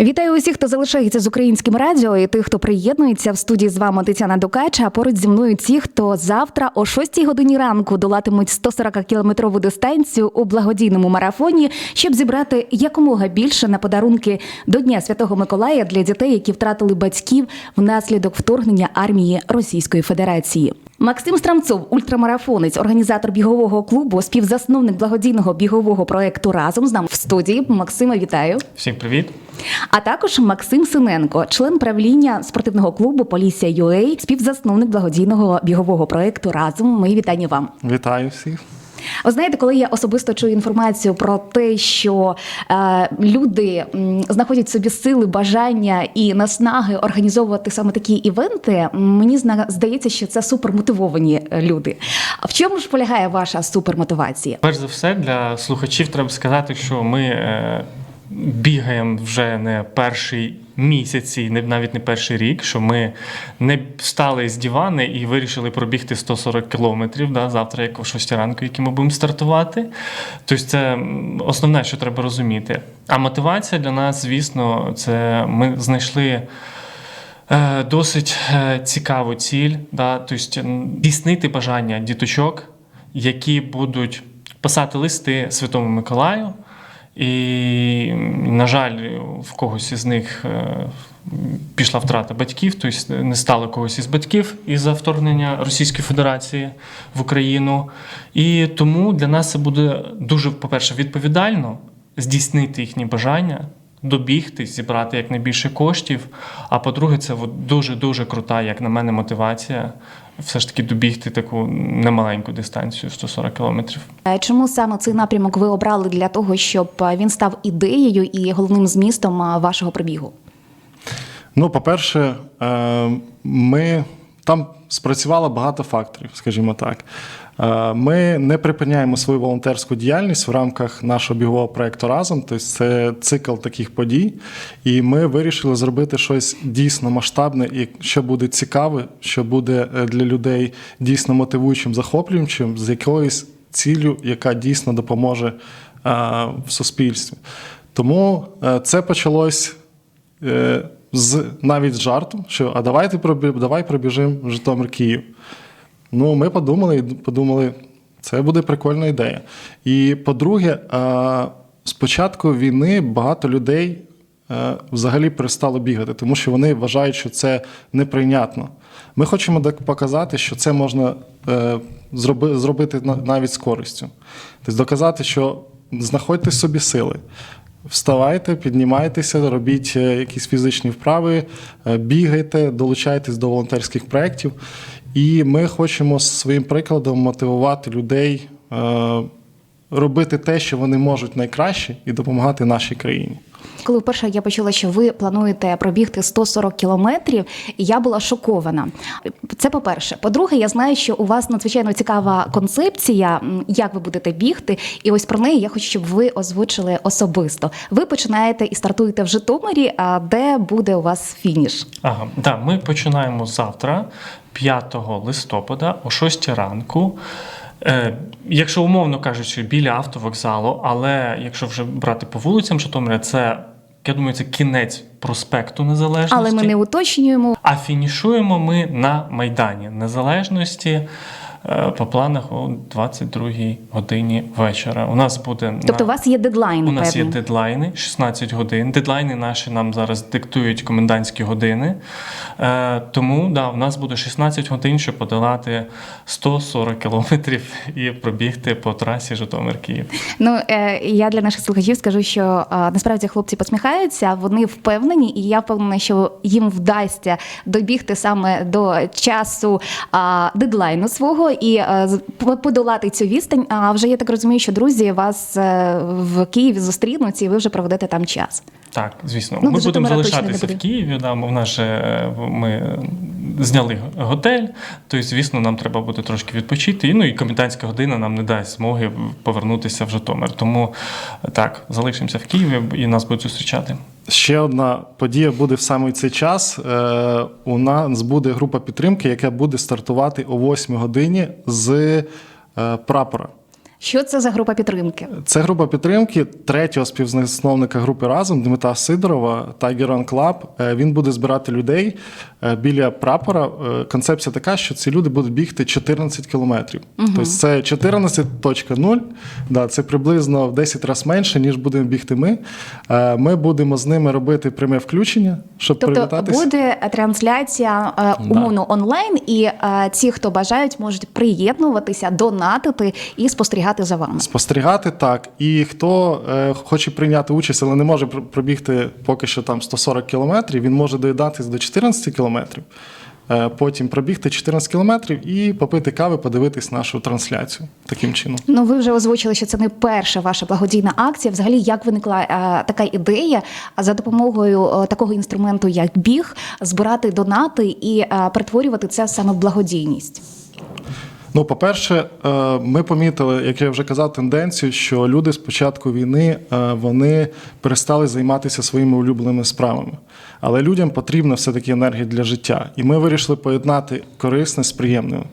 Вітаю усіх, хто залишається з українським радіо, і тих, хто приєднується в студії з вами Тетяна Дукача. А поруч зі мною ті, хто завтра о 6 годині ранку долатимуть 140 кілометрову дистанцію у благодійному марафоні, щоб зібрати якомога більше на подарунки до Дня Святого Миколая для дітей, які втратили батьків внаслідок вторгнення армії Російської Федерації. Максим Страмцов, ультрамарафонець, організатор бігового клубу, співзасновник благодійного бігового проекту разом з нами в студії. Максима, вітаю. Всім привіт. А також Максим Синенко, член правління спортивного клубу Полісія Юей, співзасновник благодійного бігового проекту Разом. Мої вітання вам. Вітаю всіх. Ви знаєте, коли я особисто чую інформацію про те, що е, люди знаходять собі сили, бажання і наснаги організовувати саме такі івенти, мені здається, що це супермотивовані е, люди. А в чому ж полягає ваша супермотивація? Перш за все, для слухачів треба сказати, що ми е, бігаємо вже не перший місяць, і не навіть не перший рік, що ми не встали з дивани і вирішили пробігти 140 кілометрів да, завтра, як о 6 ранку, які ми будемо стартувати. Тобто, це основне, що треба розуміти. А мотивація для нас, звісно, це ми знайшли. Е, Досить е, цікаву ціль, да, тобто м, здійснити бажання діточок, які будуть писати листи Святому Миколаю. І, на жаль, в когось із них е, пішла втрата батьків, тобто не стало когось із батьків із-за вторгнення Російської Федерації в Україну. І тому для нас це буде дуже, по-перше, відповідально здійснити їхні бажання, добігти, зібрати якнайбільше коштів. А по-друге, це от дуже-дуже крута, як на мене, мотивація все ж таки добігти таку немаленьку дистанцію 140 кілометрів. Е, Чому саме цей напрямок ви обрали для того, щоб е, він став ідеєю і головним змістом е, вашого пробігу? Ну, по-перше, ми там спрацювало багато факторів, скажімо так. Е, Ми не припиняємо свою волонтерську діяльність в рамках нашого бігового проєкту разом. Тобто це цикл таких подій. І ми вирішили зробити щось дійсно масштабне, і що буде цікаве, що буде е, для людей дійсно мотивуючим, захоплюючим, з якоюсь ціллю, яка дійсно допоможе е, в суспільстві. Тому це почалось з навіть з жартом, що а давайте давай пробіжимо Житомир Київ. Ну, ми подумали і подумали, це буде прикольна ідея. І по-друге, е, з початку війни багато людей взагалі перестало бігати, тому що вони вважають, що це неприйнятно. Ми хочемо показати, що це можна е, зробити на- навіть з користю. Тобто доказати, що знаходьте собі сили. Вставайте, піднімайтеся, робіть е, якісь фізичні вправи, е, бігайте, долучайтесь до волонтерських проєктів. І ми хочемо своїм прикладом мотивувати людей е, робити те, що вони можуть найкраще, і допомагати нашій країні. Коли вперше я почула, що ви плануєте пробігти 140 кілометрів, я була шокована. Це по-перше. По-друге, я знаю, що у вас надзвичайно цікава концепція, як ви будете бігти. І ось про неї я хочу, щоб ви озвучили особисто. Ви починаєте і стартуєте в Житомирі, а де буде у вас фініш? Ага, да, ми починаємо завтра, 5 листопада, о 6 ранку. Якщо умовно кажучи, біля автовокзалу, але якщо вже брати по вулицям Житомиря, це я думаю, це кінець проспекту Незалежності. Але ми не уточнюємо. А фінішуємо ми на Майдані Незалежності по планах о 22 годині вечора. У нас буде Тобто, на... у вас є дедлайн, У нас певний. є дедлайни 16 годин. Дедлайни наші нам зараз диктують комендантські години. Е, тому да, у нас буде 16 годин, щоб подолати 140 кілометрів і пробігти по трасі Житомир Київ. Ну е, я для наших слухачів скажу, що е, насправді хлопці посміхаються, вони впевнені, і я впевнена, що їм вдасться добігти саме до часу а, дедлайну свого і е, подолати цю відстань. А вже я так розумію, що друзі вас е, в Києві зустрінуть і ви вже проведете там час. Так, звісно, Ну, ми будемо залишатися в Києві. Да, в нас же е, ми зняли готель. Тобто, звісно, нам треба буде трошки відпочити. І, ну і комендантська година нам не дасть змоги повернутися в Житомир. Тому так, залишимося в Києві і нас будуть зустрічати. Ще одна подія буде в саме цей час. Е, У нас буде група підтримки, яка буде стартувати о 8 годині з е, прапора. Що це за група підтримки? Це група підтримки третього співзасновника групи разом Дмитра Сидорова Tiger Club. Е, Він буде збирати людей е, біля прапора. Е, Концепція така, що ці люди будуть бігти 14 кілометрів. Тобто це 14.0, да, це приблизно в 10 разів менше, ніж будемо бігти ми. Ми будемо з ними робити пряме включення, щоб Тобто привітатися. буде трансляція умовно онлайн, і ті, хто бажають, можуть приєднуватися, донатити і спостерігати за вами. Спостерігати так. І хто е, хоче прийняти участь, але не може пробігти поки що там 140 кілометрів, він може доїдатись до 14 кілометрів, е, потім пробігти 14 кілометрів і попити кави, подивитись нашу трансляцію таким чином. Ну, ви вже озвучили, що це не перша ваша благодійна акція. Взагалі, як виникла е, така ідея за допомогою е, такого інструменту, як біг, збирати донати і е, перетворювати це саме в благодійність? Ну, по-перше, е, ми помітили, як я вже казав, тенденцію, що люди з початку війни е, вони перестали займатися своїми улюбленими справами. Але людям потрібна все-таки енергія для життя. І ми вирішили поєднати корисне з приємним.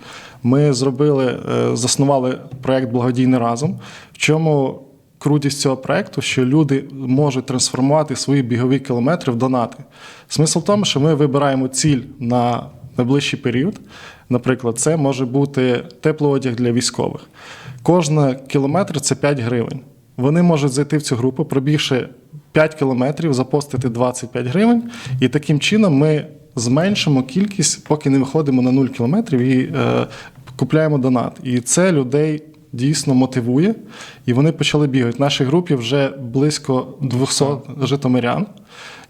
Ми зробили, е, заснували проект Благодійний разом, в чому крутість цього проекту, що люди можуть трансформувати свої бігові кілометри в донати. Смисл в тому, що ми вибираємо ціль на найближчий період. Наприклад, це може бути теплоодяг для військових. Кожна кілометр це 5 гривень. Вони можуть зайти в цю групу, пробігши 5 кілометрів, запостити 25 гривень, і таким чином ми зменшимо кількість, поки не виходимо на 0 кілометрів і е, купляємо донат. І це людей дійсно мотивує, і вони почали бігати. В нашій групі вже близько 200 житомирян.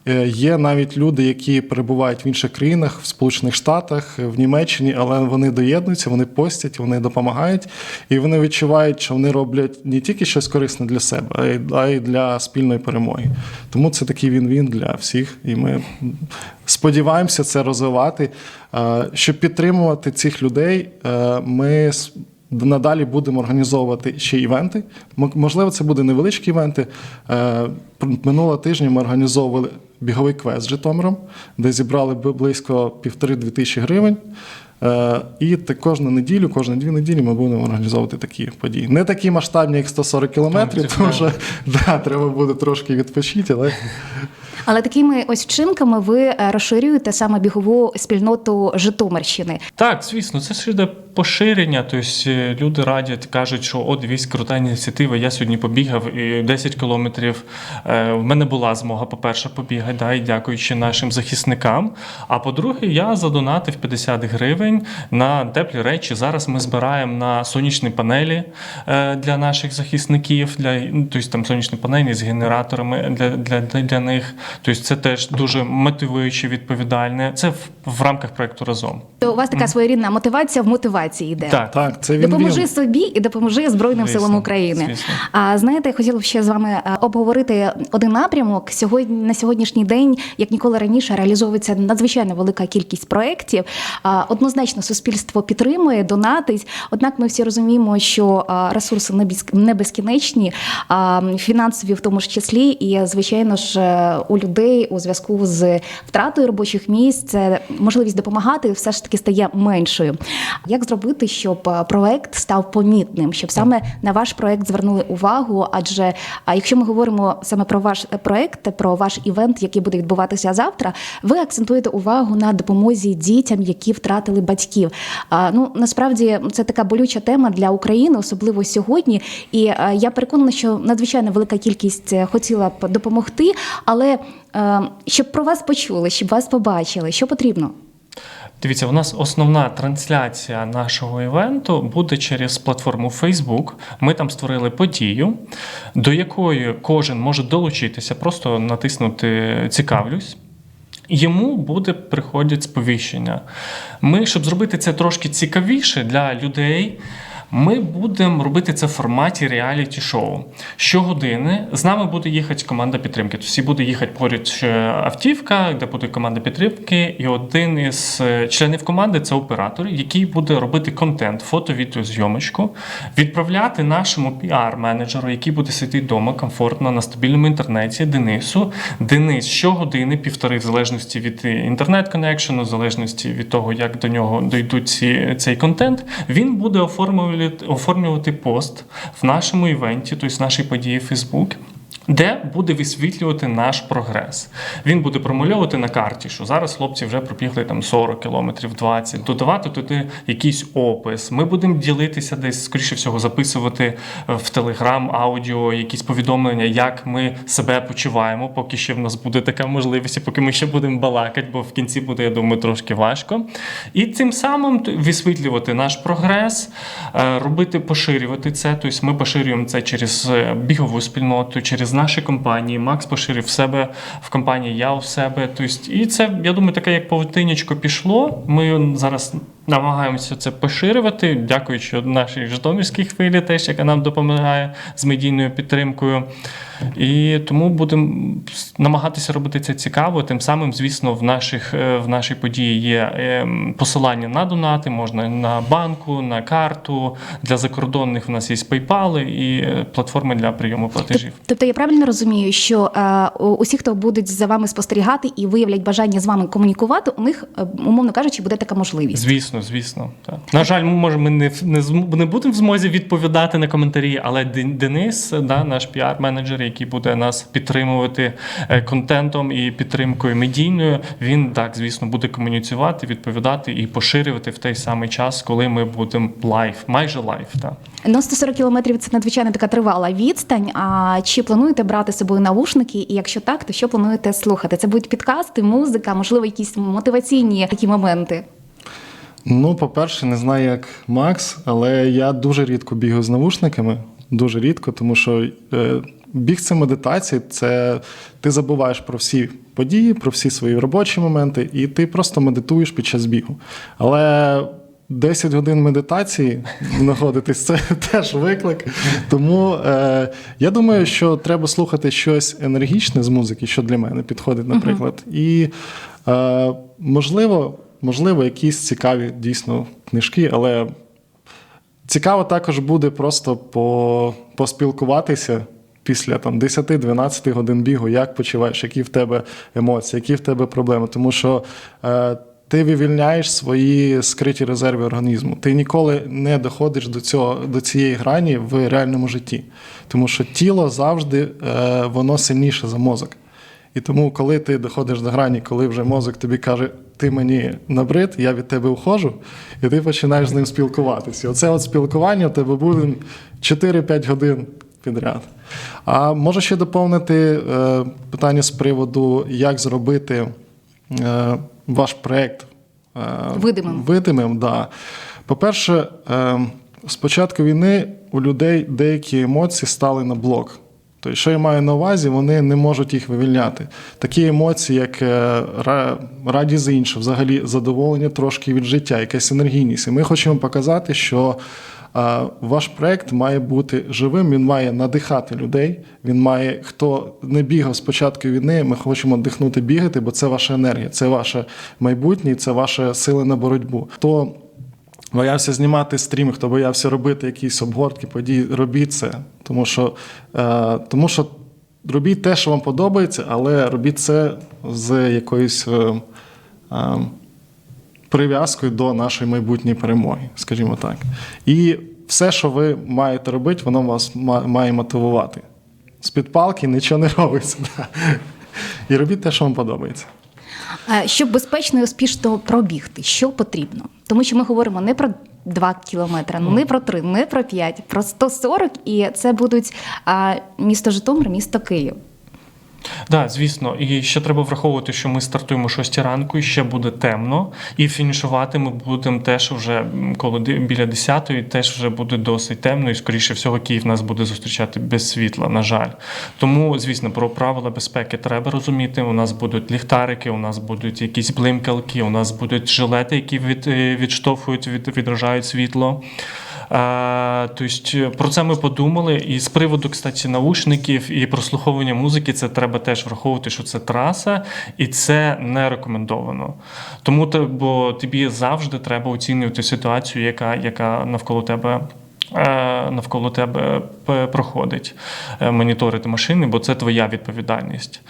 Е, Є навіть люди, які перебувають в інших країнах, в Сполучених Штатах, в Німеччині, але вони доєднуються, вони постять, вони допомагають, і вони відчувають, що вони роблять не тільки щось корисне для себе, а й, для спільної перемоги. Тому це такий він-він для всіх. І ми сподіваємося це розвивати. Е, Щоб підтримувати цих людей, е, ми надалі будемо організовувати ще івенти. Можливо, це буде невеличкі івенти. Е, Минулого тижня ми організовували біговий квест з Житомиром, де зібрали близько півтори-дві тисячі гривень. Е, І кожну неділю, кожні дві неділі ми будемо організовувати такі події. Не такі масштабні, як 140 кілометрів, тому що да, треба буде трошки відпочити, але Але такими ось вчинками ви е, розширюєте саме бігову спільноту Житомирщини. Так, звісно, це ж іде поширення. Тобто е, люди радять, кажуть, що о, дивись, крута ініціатива. Я сьогодні побігав і 10 кілометрів. Е, В мене була змога, по-перше, побігати, да, і дякуючи нашим захисникам. А по-друге, я задонатив 50 гривень на теплі речі. Зараз ми збираємо на сонячні панелі для наших захисників, для ну, тобто там сонячні панелі з генераторами для, для, для них. Тобто це теж дуже мотивуюче, відповідальне. Це в, в рамках проекту разом. То у вас така своєрідна мотивація в мотивації йде. Так. так, це він Допоможи собі і допоможи Збройним Звісно, силам України. звісно. А знаєте, я хотіла б ще з вами е, обговорити один напрямок. Сьогодні на сьогоднішній день, як ніколи раніше, реалізовується надзвичайно велика кількість проєктів. Однозначно, суспільство підтримує, донатить. Однак ми всі розуміємо, що ресурси не безкінечні, а фінансові в тому ж числі. І звичайно ж, е, у людей у зв'язку з втратою робочих місць е, можливість допомагати все ж таки стає меншою. Як зробити, щоб е, проект став помітним, щоб саме на ваш проект звернули увагу? Адже якщо ми говоримо саме про ваш проект, про ваш івент, який буде відбуватися завтра, ви акцентуєте увагу на допомозі дітям, які втратили батьків. Ну насправді це така болюча тема для України, особливо сьогодні. І е, я переконана, що надзвичайно велика кількість е, хотіла б допомогти, але е, щоб про вас почули, щоб вас побачили, що потрібно? Дивіться, у нас основна трансляція нашого івенту буде через платформу Facebook. Ми там створили подію, до якої кожен може долучитися, просто натиснути Цікавлюсь. Йому буде приходять сповіщення. Ми, щоб зробити це трошки цікавіше для людей, ми будемо робити це в форматі реаліті-шоу. Щогодини з нами буде їхати команда підтримки. Тобто буде їхати поряд е, автівка, де буде команда підтримки, і один із е, членів команди це оператор, який буде робити контент, фото, відео, зйомочку, відправляти нашому піар-менеджеру, який буде сидіти вдома комфортно на стабільному інтернеті. Денису. Денис щогодини, півтори, в залежності від інтернет-коннекшену, в залежності від того, як до нього дійдуть ці, цей контент, він буде оформлювати оформлювати, пост в нашому івенті, тобто в нашій події Facebook. Де буде висвітлювати наш прогрес. Він буде промальовувати на карті, що зараз хлопці вже пробігли там 40 кілометрів, 20, додавати туди якийсь опис. Ми будемо ділитися десь, скоріше всього, записувати е, в Телеграм аудіо, якісь повідомлення, як ми себе почуваємо, поки ще в нас буде така можливість, і поки ми ще будемо балакати, бо в кінці буде, я думаю, трошки важко. І цим самим висвітлювати наш прогрес, е, робити, поширювати це. Тобто ми поширюємо це через е, бігову спільноту, через наші компанії. Макс поширив себе в компанії, я у себе. Тобто, і це, я думаю, таке як павутинечко пішло. Ми зараз намагаємося це поширювати, дякуючи нашій Житомирській хвилі, теж яка нам допомагає з медійною підтримкою. І тому будемо намагатися робити це цікаво. Тим самим, звісно, в наших е, в нашій події є ем, посилання на донати, можна на банку, на карту. Для закордонних в нас є PayPal і е, платформи для прийому платежів. Тобто я правильно розумію, що е, усі, хто будуть за вами спостерігати і виявлять бажання з вами комунікувати, у них, е, умовно кажучи, буде така можливість. Звісно, звісно. Так. На жаль, ми може ми не, не, не будемо в змозі відповідати на коментарі, але Ден- Денис, да, наш піар-менеджер, який буде нас підтримувати е, контентом і підтримкою медійною, він так, звісно, буде комуніцювати, відповідати і поширювати в той самий час, коли ми будемо лайв, майже лайв. Так. Ну, 140 кілометрів це надзвичайно така тривала відстань. А чи плануєте брати з собою навушники? І якщо так, то що плануєте слухати? Це будуть підкасти, музика, можливо, якісь мотиваційні такі моменти. Ну, по-перше, не знаю, як Макс, але я дуже рідко бігаю з навушниками. Дуже рідко, тому що е, біг це медитація, це ти забуваєш про всі події, про всі свої робочі моменти, і ти просто медитуєш під час бігу. Але 10 годин медитації знаходитись це теж виклик. Тому е, я думаю, що треба слухати щось енергічне з музики, що для мене підходить, наприклад. І е, можливо, можливо, якісь цікаві дійсно книжки, але цікаво також буде просто по, поспілкуватися. Після там 10-12 годин бігу, як почуваєш, які в тебе емоції, які в тебе проблеми. Тому що е, ти вивільняєш свої скриті резерви організму. Ти ніколи не доходиш до цього, до цієї грані в реальному житті. Тому що тіло завжди е, воно сильніше за мозок. І тому, коли ти доходиш до грані, коли вже мозок тобі каже, ти мені набрид, я від тебе ухожу, і ти починаєш з ним спілкуватися. Оце от спілкування у тебе буде 4-5 годин підряд. А можу ще доповнити е, питання з приводу, як зробити е, ваш проєкт е, Видимим. видимим. Да. По-перше, е, з початку війни у людей деякі емоції стали на блок. Тобто, що я маю на увазі, вони не можуть їх вивільняти. Такі емоції, як е, радість за інше, взагалі задоволення трошки від життя, якась енергійність. І ми хочемо показати, що е, ваш проект має бути живим, він має надихати людей. Він має, хто не бігав з початку війни, ми хочемо дихнути бігати, бо це ваша енергія, це ваше майбутнє, це ваша сила на боротьбу. Хто боявся знімати стріми, хто боявся робити якісь обгортки, події, робіть це. Тому що, е, тому що робіть те, що вам подобається, але робіть це з якоюсь е, прив'язкою до нашої майбутньої перемоги, скажімо так. І все, що ви маєте робити, воно вас має мотивувати. З під палки нічого не робиться. да. І робіть те, що вам подобається. Е, Щоб безпечно і успішно пробігти, що потрібно? Тому що ми говоримо не про 2 кілометри, не про 3, не про 5, про 140, і це будуть місто Житомир, місто Київ. Так, звісно, і ще треба враховувати, що ми стартуємо о 6 ранку, і ще буде темно, і фінішувати ми будемо теж вже м, коло біля 10-ї, теж вже буде досить темно, і скоріше всього Київ нас буде зустрічати без світла, на жаль. Тому, звісно, про правила безпеки треба розуміти. У нас будуть ліхтарики, у нас будуть якісь блимкалки, у нас будуть жилети, які від, е, відштовхують, від, відражають світло. Тобто про це ми подумали. І з приводу, кстати, наушників і прослуховування музики, це треба теж враховувати, що це траса, і це не рекомендовано. Тому бо тобі завжди треба оцінювати ситуацію, яка, яка навколо тебе навколо тебе проходить, е, моніторити машини, бо це твоя відповідальність.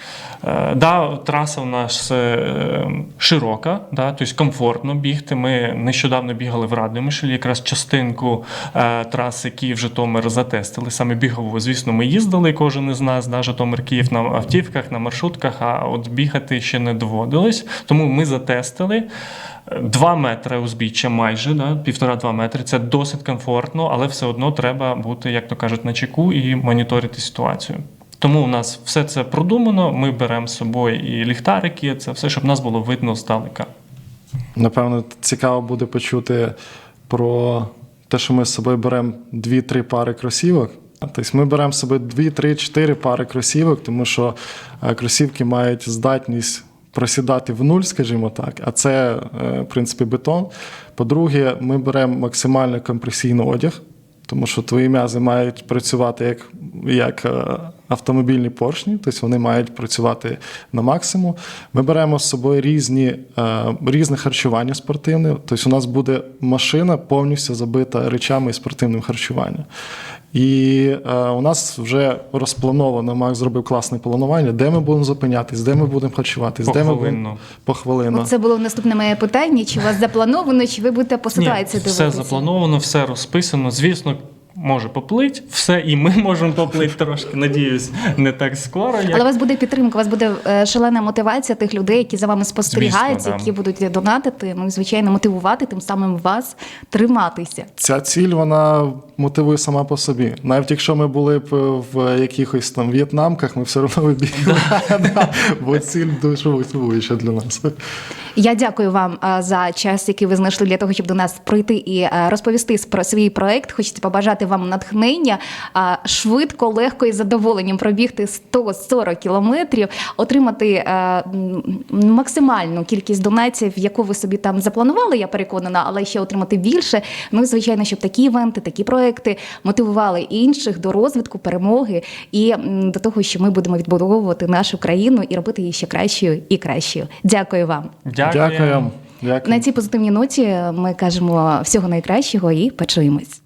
Е, Да, траса у нас е, широка, да, тобто комфортно бігти. Ми нещодавно бігали в Радомишлі, якраз частинку е, траси Київ-Житомир затестили. Саме бігову, звісно, ми їздили, кожен із нас, да, Житомир-Київ на автівках, на маршрутках, а от бігати ще не доводилось. Тому ми затестили. Два метри узбіччя майже, да, півтора-два метри. Це досить комфортно, але все одно треба бути, як то кажуть, на чеку і моніторити ситуацію. Тому у нас все це продумано. Ми беремо з собою і ліхтарики, це все, щоб нас було видно здалека. Напевно, цікаво буде почути про те, що ми з собою беремо 2-3 пари кросівок. Тобто ми беремо з собою 2-3-4 пари кросівок, тому що е, кросівки мають здатність просідати в нуль, скажімо так, а це, е, в принципі, бетон. По-друге, ми беремо максимально компресійний одяг, тому що твої м'язи мають працювати як, як е, автомобільні поршні, тобто вони мають працювати на максимум. Ми беремо з собою різні, е, різне харчування спортивне. Тобто у нас буде машина повністю забита речами і спортивним харчуванням. І е, у нас вже розплановано, Макс зробив класне планування, де ми будемо зупинятись, де ми будемо харчуватись, де ми будемо похвилинно. Це було наступне моє питання. Чи у вас заплановано, чи ви будете по ситуації Ні, все заплановано, все розписано. Звісно, може поплить, все, і ми можемо поплити трошки. Надіюсь, не так скоро. Як... Але у вас буде підтримка, у вас буде е, шалена мотивація тих людей, які за вами спостерігають, Звісно, да. які будуть донатити, ну і звичайно мотивувати тим самим вас триматися. Ця ціль вона мотивує сама по собі. Навіть якщо ми були б в якихось там в'єтнамках, ми все одно вибігли. Да, Бо ціль дуже мотивуюча для нас. Я дякую вам е, за час, який ви знайшли для того, щоб до нас пройти і е, розповісти про свій проект. Хочеться побажати вам натхнення, швидко, легко і задоволенням пробігти 140 кілометрів, отримати е, максимальну кількість донатів, яку ви собі там запланували. Я переконана, але ще отримати більше. Ну і звичайно, щоб такі івенти, такі проекти мотивували інших до розвитку, перемоги і до того, що ми будемо відбудовувати нашу країну і робити її ще кращою і кращою. Дякую вам. Дякую. Дякую. Дякую. На цій позитивній ноті ми кажемо всього найкращого і почуємось.